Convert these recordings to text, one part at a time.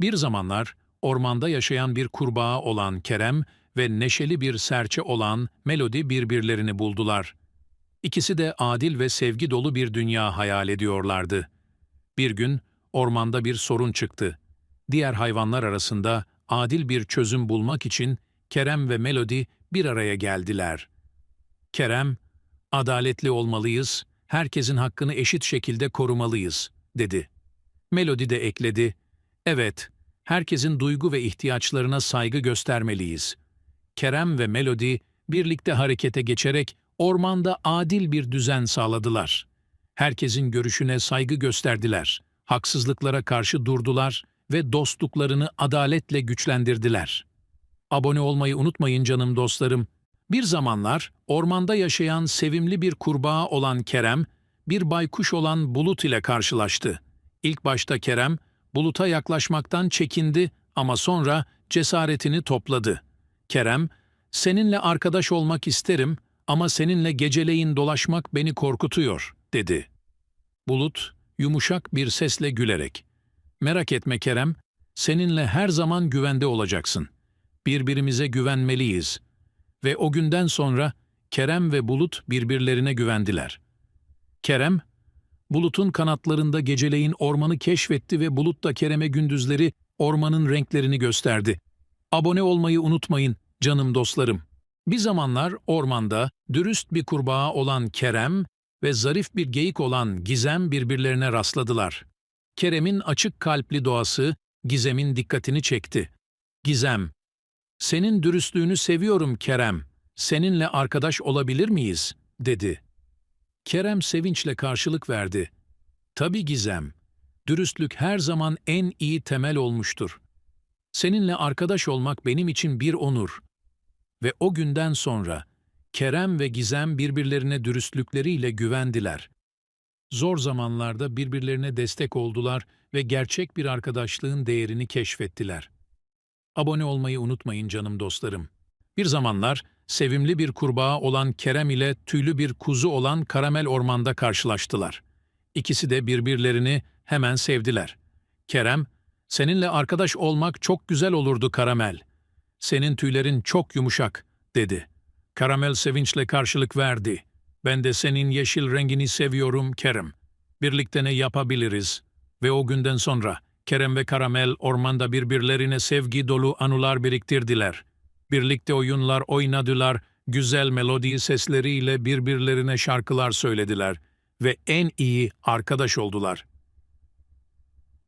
Bir zamanlar ormanda yaşayan bir kurbağa olan Kerem ve neşeli bir serçe olan Melody birbirlerini buldular. İkisi de adil ve sevgi dolu bir dünya hayal ediyorlardı. Bir gün ormanda bir sorun çıktı. Diğer hayvanlar arasında adil bir çözüm bulmak için Kerem ve Melody bir araya geldiler. Kerem, adaletli olmalıyız, herkesin hakkını eşit şekilde korumalıyız, dedi. Melody de ekledi, evet, herkesin duygu ve ihtiyaçlarına saygı göstermeliyiz. Kerem ve Melody birlikte harekete geçerek ormanda adil bir düzen sağladılar. Herkesin görüşüne saygı gösterdiler, haksızlıklara karşı durdular ve dostluklarını adaletle güçlendirdiler. Abone olmayı unutmayın canım dostlarım. Bir zamanlar ormanda yaşayan sevimli bir kurbağa olan Kerem, bir baykuş olan Bulut ile karşılaştı. İlk başta Kerem, Bulut'a yaklaşmaktan çekindi ama sonra cesaretini topladı. Kerem, seninle arkadaş olmak isterim ama seninle geceleyin dolaşmak beni korkutuyor, dedi. Bulut, yumuşak bir sesle gülerek, merak etme Kerem, seninle her zaman güvende olacaksın. Birbirimize güvenmeliyiz. Ve o günden sonra Kerem ve Bulut birbirlerine güvendiler. Kerem, Bulut'un kanatlarında geceleyin ormanı keşfetti ve Bulut da Kerem'e gündüzleri ormanın renklerini gösterdi. Abone olmayı unutmayın canım dostlarım. Bir zamanlar ormanda dürüst bir kurbağa olan Kerem ve zarif bir geyik olan Gizem birbirlerine rastladılar. Kerem'in açık kalpli doğası Gizem'in dikkatini çekti. Gizem, senin dürüstlüğünü seviyorum Kerem. Seninle arkadaş olabilir miyiz? dedi. Kerem sevinçle karşılık verdi. Tabii Gizem. Dürüstlük her zaman en iyi temel olmuştur. Seninle arkadaş olmak benim için bir onur. Ve o günden sonra Kerem ve Gizem birbirlerine dürüstlükleriyle güvendiler. Zor zamanlarda birbirlerine destek oldular ve gerçek bir arkadaşlığın değerini keşfettiler. Abone olmayı unutmayın canım dostlarım. Bir zamanlar sevimli bir kurbağa olan Kerem ile tüylü bir kuzu olan Karamel ormanda karşılaştılar. İkisi de birbirlerini hemen sevdiler. Kerem, seninle arkadaş olmak çok güzel olurdu Karamel. Senin tüylerin çok yumuşak, dedi. Karamel sevinçle karşılık verdi. Ben de senin yeşil rengini seviyorum Kerem. Birlikte ne yapabiliriz? Ve o günden sonra Kerem ve Karamel ormanda birbirlerine sevgi dolu anılar biriktirdiler. Birlikte oyunlar oynadılar, güzel melodi sesleriyle birbirlerine şarkılar söylediler ve en iyi arkadaş oldular.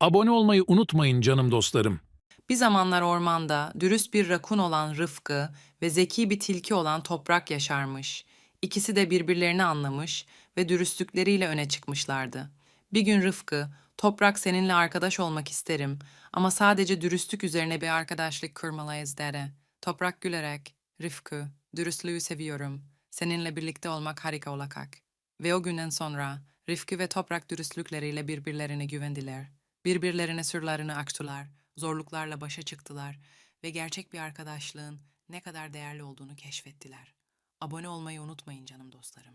Abone olmayı unutmayın canım dostlarım. Bir zamanlar ormanda dürüst bir rakun olan Rıfkı ve zeki bir tilki olan Toprak yaşarmış. İkisi de birbirlerini anlamış ve dürüstlükleriyle öne çıkmışlardı. Bir gün Rıfkı, Toprak seninle arkadaş olmak isterim ama sadece dürüstlük üzerine bir arkadaşlık kurmalıyız dedi. Toprak gülerek, Rıfkı, dürüstlüğü seviyorum. Seninle birlikte olmak harika olacak. Ve o günden sonra Rıfkı ve Toprak dürüstlükleriyle birbirlerine güvendiler. Birbirlerine sırlarını açtılar, zorluklarla başa çıktılar ve gerçek bir arkadaşlığın ne kadar değerli olduğunu keşfettiler. Abone olmayı unutmayın canım dostlarım.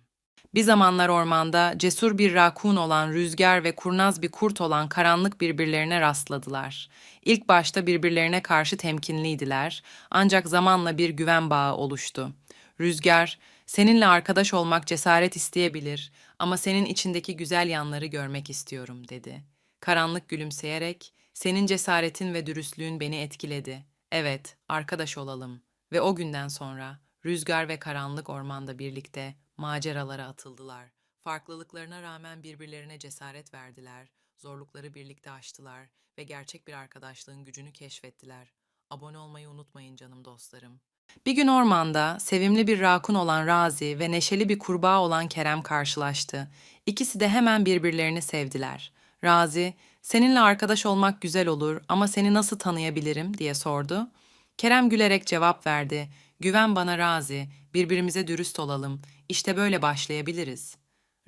Bir zamanlar ormanda cesur bir rakun olan Rüzgar ve kurnaz bir kurt olan Karanlık birbirlerine rastladılar. İlk başta birbirlerine karşı temkinliydiler ancak zamanla bir güven bağı oluştu. Rüzgar, seninle arkadaş olmak cesaret isteyebilir ama senin içindeki güzel yanları görmek istiyorum dedi. Karanlık gülümseyerek, senin cesaretin ve dürüstlüğün beni etkiledi. Evet, arkadaş olalım. Ve o günden sonra Rüzgar ve Karanlık ormanda birlikte maceralara atıldılar. Farklılıklarına rağmen birbirlerine cesaret verdiler, zorlukları birlikte aştılar ve gerçek bir arkadaşlığın gücünü keşfettiler. Abone olmayı unutmayın canım dostlarım. Bir gün ormanda sevimli bir rakun olan Razi ve neşeli bir kurbağa olan Kerem karşılaştı. İkisi de hemen birbirlerini sevdiler. Razi, seninle arkadaş olmak güzel olur ama seni nasıl tanıyabilirim diye sordu. Kerem gülerek cevap verdi. Güven bana Razi, birbirimize dürüst olalım. İşte böyle başlayabiliriz.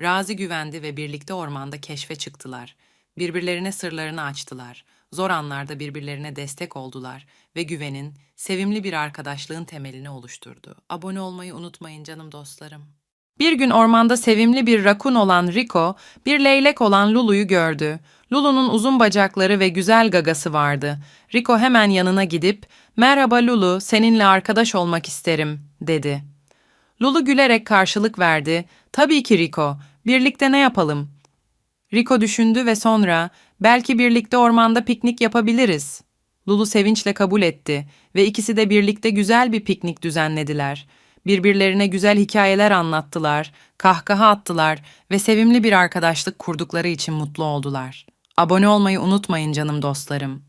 Razi güvendi ve birlikte ormanda keşfe çıktılar. Birbirlerine sırlarını açtılar. Zor anlarda birbirlerine destek oldular ve güvenin, sevimli bir arkadaşlığın temelini oluşturdu. Abone olmayı unutmayın canım dostlarım. Bir gün ormanda sevimli bir rakun olan Rico, bir leylek olan Lulu'yu gördü. Lulu'nun uzun bacakları ve güzel gagası vardı. Rico hemen yanına gidip, "Merhaba Lulu, seninle arkadaş olmak isterim." dedi. Lulu gülerek karşılık verdi. "Tabii ki Rico, birlikte ne yapalım?" Rico düşündü ve sonra, "Belki birlikte ormanda piknik yapabiliriz." Lulu sevinçle kabul etti ve ikisi de birlikte güzel bir piknik düzenlediler. Birbirlerine güzel hikayeler anlattılar, kahkaha attılar ve sevimli bir arkadaşlık kurdukları için mutlu oldular. Abone olmayı unutmayın canım dostlarım.